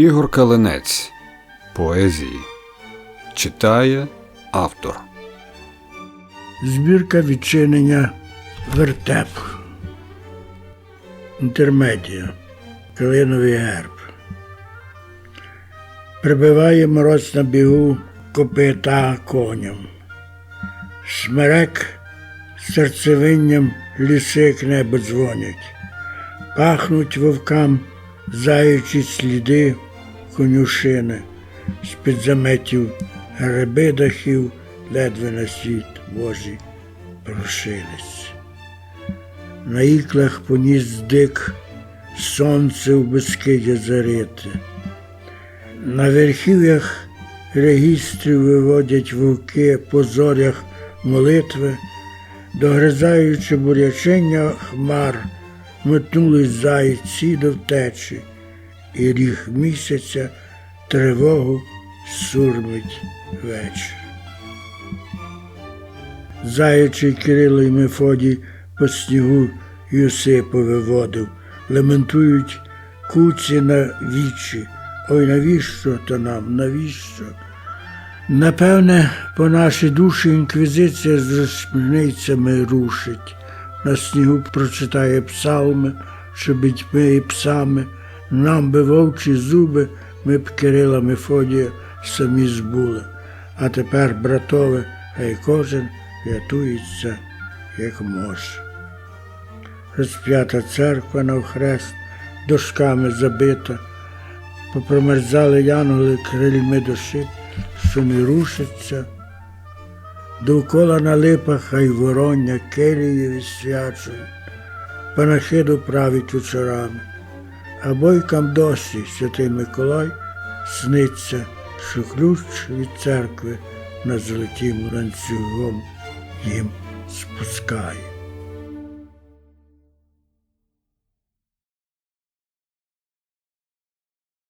Ігор Калинець. Поезії. Читає автор. Збірка відчинення вертеп. Інтермедія. Калиновий герб. Прибиває мороз на бігу копита коням. Смерек серцевинням ліси як небо дзвонять. Пахнуть вовкам заючі сліди конюшини, з-під заметів гриби дахів, ледве на світ Божий прошились. На іклах поніс дик сонце в безкидя зарите. На верхів'ях регістрів виводять вовки по зорях молитви, догризаючи бурячення хмар, метнулись зайці до втечі, і ріг місяця тривогу сурмить вечір. Заячий Кирило і Мефодій по снігу юси повиводив, лементують куці на вічі. Ой, навіщо то нам, навіщо? Напевне, по нашій душі інквізиція з розпільницями рушить. На снігу прочитає псалми, що бітьми і псами. Нам би вовчі зуби, ми б Кирила Мефодія самі збули. А тепер, братове, хай кожен рятується, як може. Розп'ята церква навхрест, дошками забита, попромерзали янголи крильми душі, що не рушаться. Довкола на липах хай вороння келії відсвячують, панахиду править вечорами, а й досі святий Миколай сниться, що ключ від церкви на золотім ланцюгом їм спускає.